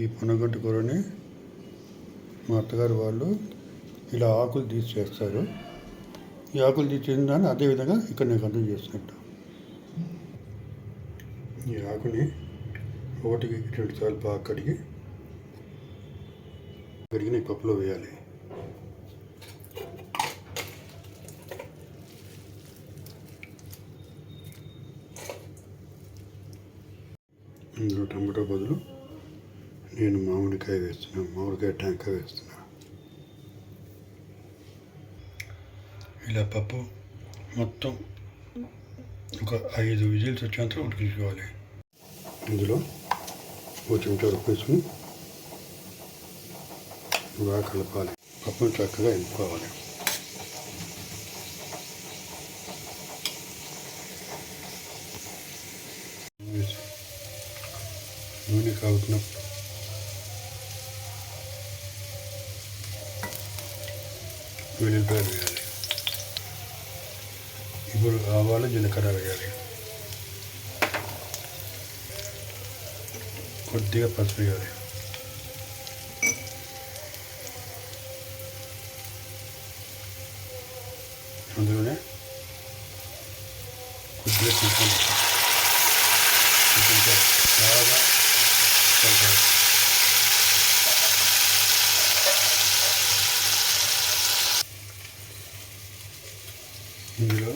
ఈ పొనగంటి కూరని మా అత్తగారు వాళ్ళు ఇలా ఆకులు తీసి చేస్తారు. ఈ ఆకులు తీసి చేసిన దాన్ని అదేవిధంగా ఇక్కడ నేను కంటిన్యూ చేస్తున్నట్టు ఈ ఆకుని ఒకటికి రెండు సార్లు బాగా కడిగి కడిగిన ఈ పప్పులో వేయాలి. ఇందులో టమాటో బదులు నేను మామిడికాయ వేస్తున్నా మామిడికాయ టెంకాయ వేస్తున్నా. ఇలా పప్పు మొత్తం ఒక ఐదు విజిల్స్ వచ్చేంత ఉడికించుకోవాలి. ఇందులో ఓ చెంచా ఉప్పు బాగా కలపాలి. పప్పును చక్కగా ఎంపుకోవాలి నూనె కాగుతున్నప్పుడు వెల్లుల్లిపాయలు వేయాలి ఇప్పుడు ఆవాలు జీలకర్ర వేయాలి కొద్దిగా పసుపు వేయాలి అందులోనే కొద్దిగా కొంచెం కొంచెం బాగా ఇందులో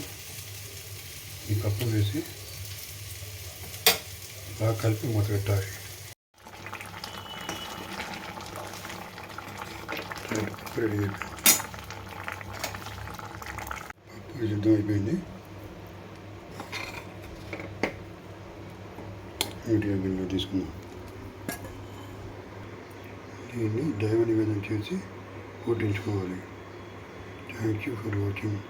ఈ పప్పు వేసి బాగా కలిపి మూత పెట్టాలి. పప్పు రెడీ అయిపోయింది. పప్పు సిద్ధం అయిపోయింది. మీడియా గిన్నెలో తీసుకుందాం. దీన్ని దైవ నివేదన చేసి వడ్డించుకోవాలి థ్యాంక్ యూ ఫర్ వాచింగ్.